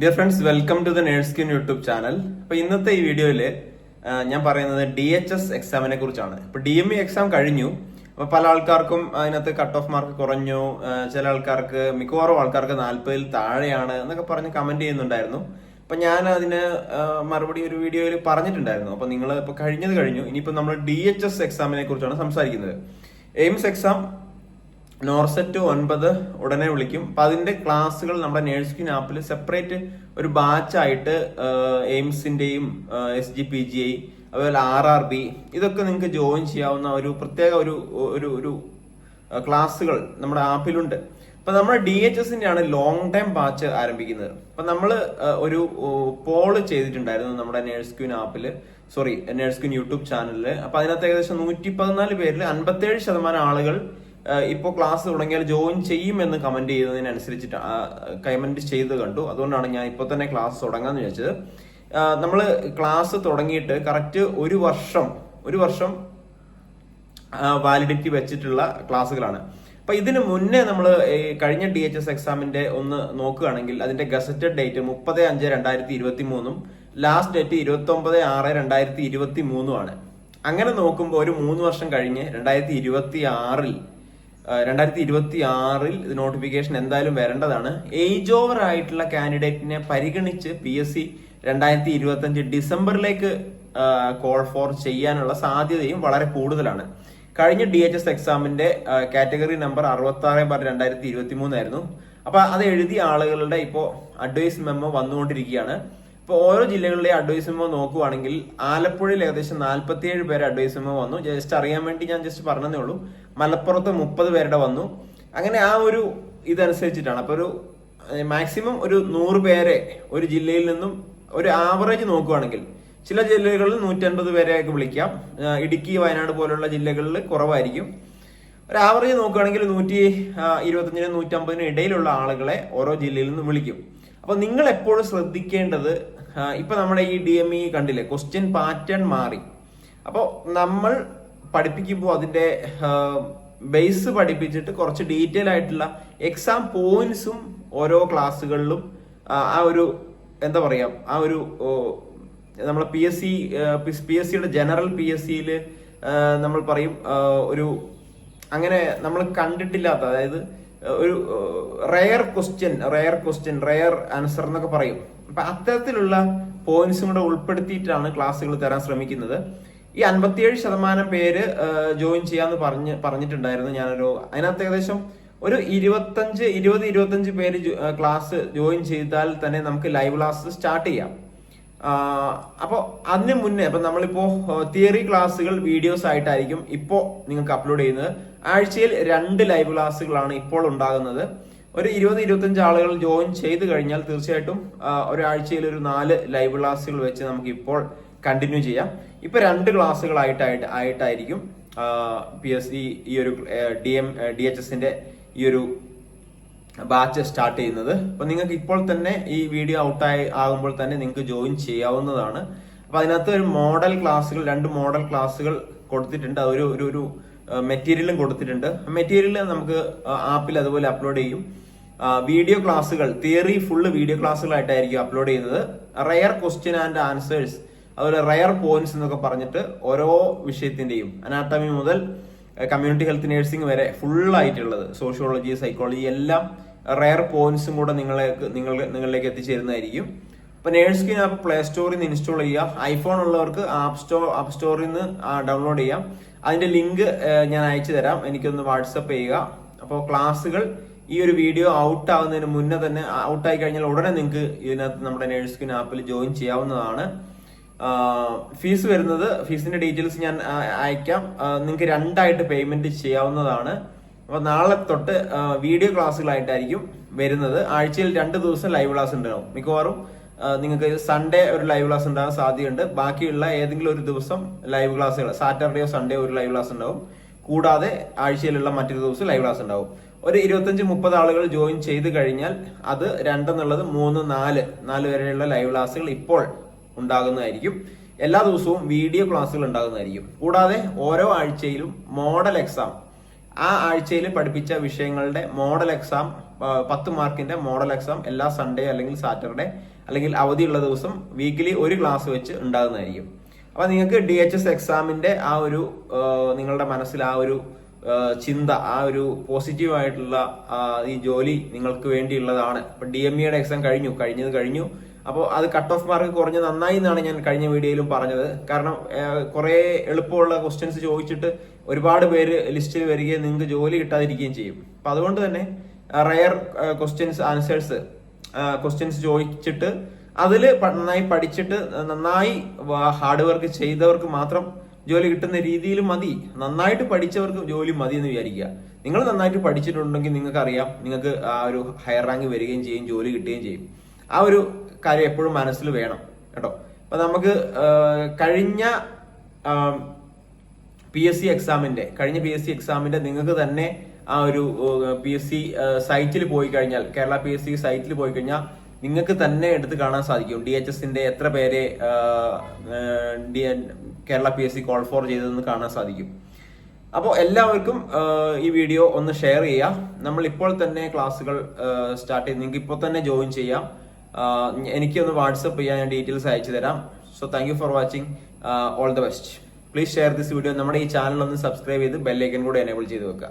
Dear friends welcome to the nurse skin YouTube channel അപ്പൊ ഇന്നത്തെ ഈ വീഡിയോയിൽ ഞാൻ പറയുന്നത് ഡി എച്ച് എസ് എക്സാമിനെ കുറിച്ചാണ്. ഇപ്പൊ ഡി എം ഇ എക്സാം കഴിഞ്ഞു. അപ്പൊ പല ആൾക്കാർക്കും അതിനകത്ത് കട്ട് ഓഫ് മാർക്ക് കുറഞ്ഞു ചില ആൾക്കാർക്ക് മിക്കവാറും ആൾക്കാർക്ക് നാൽപ്പതിൽ താഴെയാണ് എന്നൊക്കെ പറഞ്ഞ് കമന്റ് ചെയ്യുന്നുണ്ടായിരുന്നു. അപ്പൊ ഞാൻ അതിന് മറുപടി ഒരു വീഡിയോയിൽ പറഞ്ഞിട്ടുണ്ടായിരുന്നു. അപ്പൊ നിങ്ങൾ ഇപ്പൊ കഴിഞ്ഞത് കഴിഞ്ഞു. ഇനിയിപ്പോ നമ്മൾ ഡി എച്ച് എസ് എക്സാമിനെ കുറിച്ചാണ് സംസാരിക്കുന്നത്. എയിംസ് എക്സാം നോർസെറ്റ് ഒൻപത് ഉടനെ വിളിക്കും. അപ്പൊ അതിന്റെ ക്ലാസ്സുകൾ നമ്മുടെ നേഴ്സ് ക്യൂൻ ആപ്പിൽ സെപ്പറേറ്റ് ഒരു ബാച്ചായിട്ട് എയിംസിന്റെയും S G P G I അതുപോലെ ആർ ആർ ബി ഇതൊക്കെ നിങ്ങൾക്ക് ജോയിൻ ചെയ്യാവുന്ന ഒരു പ്രത്യേക ഒരു ഒരു ഒരു ക്ലാസ്സുകൾ നമ്മുടെ ആപ്പിലുണ്ട്. അപ്പൊ നമ്മുടെ ഡി എച്ച് എസിന്റെ ആണ് ലോങ് ടൈം ബാച്ച് ആരംഭിക്കുന്നത്. അപ്പൊ നമ്മൾ ഒരു പോൾ ചെയ്തിട്ടുണ്ടായിരുന്നു നമ്മുടെ നേഴ്സ് ക്യൂൻ ആപ്പിൽ സോറി നേഴ്സ് ക്യൂൻ യൂട്യൂബ് ചാനലിൽ അപ്പൊ അതിനകത്ത് ഏകദേശം നൂറ്റി പതിനാല് പേരിൽ അൻപത്തേഴ് ശതമാനം ആളുകൾ ഇപ്പോൾ ക്ലാസ് തുടങ്ങിയാൽ ജോയിൻ ചെയ്യുമെന്ന് കമന്റ് ചെയ്തതിനനുസരിച്ച് കമന്റ് ചെയ്ത് കണ്ടു. അതുകൊണ്ടാണ് ഞാൻ ഇപ്പോൾ തന്നെ ക്ലാസ് തുടങ്ങാന്ന് വിചാരിച്ചത്. നമ്മൾ ക്ലാസ് തുടങ്ങിയിട്ട് കറക്റ്റ് ഒരു വർഷം ഒരു വർഷം വാലിഡിറ്റി വെച്ചിട്ടുള്ള ക്ലാസ്സുകളാണ് അപ്പൊ ഇതിന് മുന്നേ നമ്മൾ കഴിഞ്ഞ ഡി എച്ച് എസ് എക്സാമിന്റെ ഒന്ന് നോക്കുകയാണെങ്കിൽ അതിന്റെ ഗസറ്റഡ് ഡേറ്റ് മുപ്പത് അഞ്ച് രണ്ടായിരത്തി ഇരുപത്തി മൂന്നും ലാസ്റ്റ് ഡേറ്റ് ഇരുപത്തി ഒമ്പത് ആറ് രണ്ടായിരത്തി ഇരുപത്തി മൂന്നുമാണ് അങ്ങനെ നോക്കുമ്പോൾ ഒരു മൂന്ന് വർഷം കഴിഞ്ഞ് രണ്ടായിരത്തി ഇരുപത്തി ആറിൽ രണ്ടായിരത്തി ഇരുപത്തി ആറിൽ നോട്ടിഫിക്കേഷൻ എന്തായാലും വരേണ്ടതാണ്. ഏജ് ഓവർ ആയിട്ടുള്ള കാൻഡിഡേറ്റിനെ പരിഗണിച്ച് പി എസ് സി രണ്ടായിരത്തി ഇരുപത്തി അഞ്ച് ഡിസംബറിലേക്ക് കോൾ ഫോർ ചെയ്യാനുള്ള സാധ്യതയും വളരെ കൂടുതലാണ്. കഴിഞ്ഞ ഡി എച്ച് എസ് എക്സാമിന്റെ കാറ്റഗറി നമ്പർ അറുപത്തി ആറ് ബാർ രണ്ടായിരത്തി ഇരുപത്തി മൂന്നായിരുന്നു അപ്പൊ അത് എഴുതിയ ആളുകളുടെ ഇപ്പോ അഡ്വൈസ് മെമ്മോ വന്നുകൊണ്ടിരിക്കുകയാണ്. ഇപ്പൊ ഓരോ ജില്ലകളിലെ അഡ്വൈസ് മെമ്മോ നോക്കുവാണെങ്കിൽ ആലപ്പുഴയിൽ ഏകദേശം നാൽപ്പത്തിയേഴ് പേര് അഡ്വൈസ് മെമ്മോ വന്നു. ജസ്റ്റ് അറിയാൻ വേണ്ടി ഞാൻ ജസ്റ്റ് പറഞ്ഞതേ ഉള്ളൂ. മലപ്പുറത്ത് മുപ്പത് പേരുടെ വന്നു. അങ്ങനെ ആ ഒരു ഇതനുസരിച്ചിട്ടാണ്. അപ്പൊ ഒരു മാക്സിമം ഒരു നൂറ് പേരെ ഒരു ജില്ലയിൽ നിന്നും ഒരു ആവറേജ് നോക്കുവാണെങ്കിൽ ചില ജില്ലകളിൽ നൂറ്റൻപത് പേരെയൊക്കെ വിളിക്കാം. ഇടുക്കി വയനാട് പോലുള്ള ജില്ലകളിൽ കുറവായിരിക്കും. ഒരു ആവറേജ് നോക്കുകയാണെങ്കിൽ നൂറ്റി ഇരുപത്തഞ്ചിനും നൂറ്റമ്പതിനും ഇടയിലുള്ള ആളുകളെ ഓരോ ജില്ലയിൽ നിന്നും വിളിക്കും. അപ്പൊ നിങ്ങൾ എപ്പോഴും ശ്രദ്ധിക്കേണ്ടത് ഇപ്പൊ നമ്മുടെ ഈ ഡി എം ഇ കണ്ടില്ലേ? ക്വസ്റ്റ്യൻ പാറ്റേൺ മാറി. അപ്പോൾ നമ്മൾ പഠിപ്പിക്കുമ്പോൾ അതിന്റെ ബേസ് പഠിപ്പിച്ചിട്ട് കുറച്ച് ഡീറ്റെയിൽ ആയിട്ടുള്ള എക്സാം പോയിന്റ്സും ഓരോ ക്ലാസ്സുകളിലും ആ ഒരു എന്താ പറയാ ആ ഒരു നമ്മളെ P S C P S സിയുടെ ജനറൽ പി എസ് സിയിൽ നമ്മൾ പറയും ഒരു അങ്ങനെ നമ്മൾ കണ്ടിട്ടില്ലാത്ത അതായത് ഒരു rare question rare question rare answer എന്നൊക്കെ പറയും. അപ്പൊ അത്തരത്തിലുള്ള പോയിന്റ്സും കൂടെ ഉൾപ്പെടുത്തിയിട്ടാണ് ക്ലാസ്സുകൾ തരാൻ ശ്രമിക്കുന്നത്. ഈ അൻപത്തിയേഴ് ശതമാനം പേര് ജോയിൻ ചെയ്യാന്ന് പറഞ്ഞ് പറഞ്ഞിട്ടുണ്ടായിരുന്നു ഞാനൊരു അതിനകത്ത് ഏകദേശം ഒരു ഇരുപത്തഞ്ച് ഇരുപത് ഇരുപത്തഞ്ച് പേര് ക്ലാസ് ജോയിൻ ചെയ്താൽ തന്നെ നമുക്ക് ലൈവ് ക്ലാസ് സ്റ്റാർട്ട് ചെയ്യാം. അപ്പോൾ അതിന് മുന്നേ അപ്പൊ നമ്മളിപ്പോ തിയറി ക്ലാസ്സുകൾ വീഡിയോസ് ആയിട്ടായിരിക്കും ഇപ്പോ നിങ്ങൾക്ക് അപ്ലോഡ് ചെയ്യുന്നത്. ആഴ്ചയിൽ രണ്ട് ലൈവ് ക്ലാസ്സുകളാണ് ഇപ്പോൾ ഉണ്ടാകുന്നത്. ഒരു ഇരുപത് ഇരുപത്തഞ്ച് ആളുകൾ ജോയിൻ ചെയ്ത് കഴിഞ്ഞാൽ തീർച്ചയായിട്ടും ഒരാഴ്ചയിൽ ഒരു നാല് ലൈവ് ക്ലാസ്സുകൾ വെച്ച് നമുക്ക് ഇപ്പോൾ കണ്ടിന്യൂ ചെയ്യാം. ഇപ്പൊ രണ്ട് ക്ലാസ്സുകളായിട്ടായിട്ട് ആയിട്ടായിരിക്കും പി എസ് സി ഈ ഒരു ഡി എം ഡി എച്ച് എസിന്റെ ഈ ഒരു ബാച്ച് സ്റ്റാർട്ട് ചെയ്യുന്നത്. അപ്പൊ നിങ്ങൾക്ക് ഇപ്പോൾ തന്നെ ഈ വീഡിയോ ഔട്ടായി ആകുമ്പോൾ തന്നെ നിങ്ങൾക്ക് ജോയിൻ ചെയ്യാവുന്നതാണ്. അപ്പൊ അതിനകത്ത് ഒരു മോഡൽ ക്ലാസ്സുകൾ രണ്ട് മോഡൽ ക്ലാസ്സുകൾ കൊടുത്തിട്ടുണ്ട്. അതൊരു ഒരു ഒരു മെറ്റീരിയലും കൊടുത്തിട്ടുണ്ട്. മെറ്റീരിയൽ നമുക്ക് ആപ്പിൽ അതുപോലെ അപ്ലോഡ് ചെയ്യും. വീഡിയോ ക്ലാസ്സുകൾ തിയറി ഫുള്ള് വീഡിയോ ക്ലാസ്സുകളായിട്ടായിരിക്കും അപ്ലോഡ് ചെയ്യുന്നത്. റയർ ക്വസ്റ്റ്യൻ ആൻഡ് ആൻസേഴ്സ് അതുപോലെ റയർ പോയിന്റ്സ് എന്നൊക്കെ പറഞ്ഞിട്ട് ഓരോ വിഷയത്തിന്റെയും അനാട്ടമി മുതൽ കമ്മ്യൂണിറ്റി ഹെൽത്ത് നേഴ്സിംഗ് വരെ ഫുൾ ആയിട്ടുള്ളത്. സോഷ്യോളജി സൈക്കോളജി എല്ലാം റയർ പോയിന്റ്സും കൂടെ നിങ്ങളേക്ക് നിങ്ങൾ നിങ്ങളിലേക്ക് എത്തിച്ചേരുന്നതായിരിക്കും. അപ്പൊ നേഴ്സ്കിൻ ആപ്പ് പ്ലേ സ്റ്റോറിൽ നിന്ന് ഇൻസ്റ്റാൾ ചെയ്യുക ഐഫോൺ ഉള്ളവർക്ക് ആപ്പ് സ്റ്റോർ ആപ്പ് സ്റ്റോറിൽ നിന്ന് ഡൗൺലോഡ് ചെയ്യാം. അതിന്റെ ലിങ്ക് ഞാൻ അയച്ചു തരാം. എനിക്കൊന്ന് വാട്സപ്പ് ചെയ്യുക. അപ്പോൾ ക്ലാസ്സുകൾ ഈ ഒരു വീഡിയോ ഔട്ട് ആവുന്നതിന് മുന്നേ തന്നെ ഔട്ട് ആയി കഴിഞ്ഞാൽ ഉടനെ നിങ്ങൾക്ക് ഇതിനകത്ത് നമ്മുടെ നേഴ്സ്കിൻ ആപ്പിൽ ജോയിൻ ചെയ്യാവുന്നതാണ്. ഫീസ് വരുന്നത് ഫീസിന്റെ ഡീറ്റെയിൽസ് ഞാൻ അയക്കാം. നിങ്ങൾക്ക് രണ്ടായിട്ട് പേയ്മെന്റ് ചെയ്യാവുന്നതാണ്. അപ്പൊ നാളെ തൊട്ട് വീഡിയോ ക്ലാസ്സുകളായിട്ടായിരിക്കും വരുന്നത്. ആഴ്ചയിൽ രണ്ട് ദിവസം ലൈവ് ക്ലാസ് ഉണ്ടാവും. മിക്കവാറും നിങ്ങൾക്ക് സൺഡേ ഒരു ലൈവ് ക്ലാസ് ഉണ്ടാകാൻ സാധ്യതയുണ്ട്. ബാക്കിയുള്ള ഏതെങ്കിലും ഒരു ദിവസം ലൈവ് ക്ലാസ്സുകൾ സാറ്റർഡേയോ സൺഡേ ഒരു ലൈവ് ക്ലാസ് ഉണ്ടാവും. കൂടാതെ ആഴ്ചയിലുള്ള മറ്റൊരു ദിവസം ലൈവ് ക്ലാസ് ഉണ്ടാവും. ഒരു ഇരുപത്തഞ്ച് മുപ്പത് ആളുകൾ ജോയിൻ ചെയ്ത് കഴിഞ്ഞാൽ അത് രണ്ടെന്നുള്ളത് മൂന്ന് നാല് നാല് വരെയുള്ള ലൈവ് ക്ലാസ്സുകൾ ഇപ്പോൾ ഉണ്ടാകുന്നതായിരിക്കും. എല്ലാ ദിവസവും വീഡിയോ ക്ലാസ്സുകൾ ഉണ്ടാകുന്നതായിരിക്കും. കൂടാതെ ഓരോ ആഴ്ചയിലും മോഡൽ എക്സാം ആ ആഴ്ചയിൽ പഠിപ്പിച്ച വിഷയങ്ങളുടെ മോഡൽ എക്സാം പത്ത് മാർക്കിന്റെ മോഡൽ എക്സാം എല്ലാ സൺഡേ അല്ലെങ്കിൽ സാറ്റർഡേ അല്ലെങ്കിൽ അവധിയുള്ള ദിവസം വീക്കിലി ഒരു ക്ലാസ് വെച്ച് ഉണ്ടാകുന്നതായിരിക്കും. അപ്പൊ നിങ്ങൾക്ക് ഡി എച്ച് എസ് എക്സാമിന്റെ ആ ഒരു നിങ്ങളുടെ മനസ്സിൽ ആ ഒരു ചിന്ത ആ ഒരു പോസിറ്റീവ് ആയിട്ടുള്ള ഈ ജോലി നിങ്ങൾക്ക് വേണ്ടിയുള്ളതാണ്. ഇപ്പൊ ഡി എം ഇയുടെ എക്സാം കഴിഞ്ഞു കഴിഞ്ഞത് കഴിഞ്ഞു. അപ്പോൾ അത് കട്ട് ഓഫ് മാർക്ക് കുറഞ്ഞ് നന്നായി എന്നാണ് ഞാൻ കഴിഞ്ഞ വീഡിയോയിലും പറഞ്ഞത്. കാരണം കുറേ എളുപ്പമുള്ള ക്വസ്റ്റ്യൻസ് ചോദിച്ചിട്ട് ഒരുപാട് പേര് ലിസ്റ്റിൽ വരികയും നിങ്ങൾക്ക് ജോലി കിട്ടാതിരിക്കുകയും ചെയ്യും. അപ്പൊ അതുകൊണ്ട് തന്നെ റയർ ക്വസ്റ്റ്യൻസ് ആൻസേഴ്സ് ക്വസ്റ്റ്യൻസ് ചോദിച്ചിട്ട് അതിൽ നന്നായി പഠിച്ചിട്ട് നന്നായി ഹാർഡ് വർക്ക് ചെയ്തവർക്ക് മാത്രം ജോലി കിട്ടുന്ന രീതിയിൽ മതി. നന്നായിട്ട് പഠിച്ചവർക്ക് ജോലി മതി എന്ന് വിചാരിക്കുക. നിങ്ങൾ നന്നായിട്ട് പഠിച്ചിട്ടുണ്ടെങ്കിൽ നിങ്ങൾക്ക് അറിയാം നിങ്ങൾക്ക് ആ ഒരു ഹയർ റാങ്ക് വരികയും ചെയ്യും ജോലി കിട്ടുകയും ചെയ്യും. ആ ഒരു കാര്യം എപ്പോഴും മനസ്സിൽ വേണം കേട്ടോ. അപ്പൊ നമുക്ക് കഴിഞ്ഞ പി എസ് സി എക്സാമിന്റെ കഴിഞ്ഞ പി എസ് സി എക്സാമിന്റെ നിങ്ങൾക്ക് തന്നെ ആ ഒരു പി എസ് സി സൈറ്റിൽ പോയി കഴിഞ്ഞാൽ കേരള പി എസ് സി സൈറ്റിൽ പോയി കഴിഞ്ഞാൽ നിങ്ങൾക്ക് തന്നെ എടുത്ത് കാണാൻ സാധിക്കും. ഡി എച്ച് എസിന്റെ എത്ര പേരെ Kerala P S C call for ചെയ്തതെന്ന് കാണാൻ സാധിക്കും. അപ്പോൾ എല്ലാവർക്കും ഈ വീഡിയോ ഒന്ന് ഷെയർ ചെയ്യാം. നമ്മൾ ഇപ്പോൾ തന്നെ ക്ലാസ്സുകൾ സ്റ്റാർട്ട് ചെയ്ത് നിങ്ങൾക്ക് ഇപ്പോൾ തന്നെ ജോയിൻ ചെയ്യാം. എനിക്കൊന്ന് വാട്സപ്പ് ചെയ്യാൻ ഞാൻ ഡീറ്റെയിൽസ് അയച്ചു തരാം. So thank for watching all the best please share this video നമ്മുടെ ഈ ചാനൽ ഒന്ന് സബ്സ്ക്രൈബ് ചെയ്ത് ബെല്ലൈക്കൻ കൂടെ എനേബിൾ ചെയ്ത് വെക്കുക.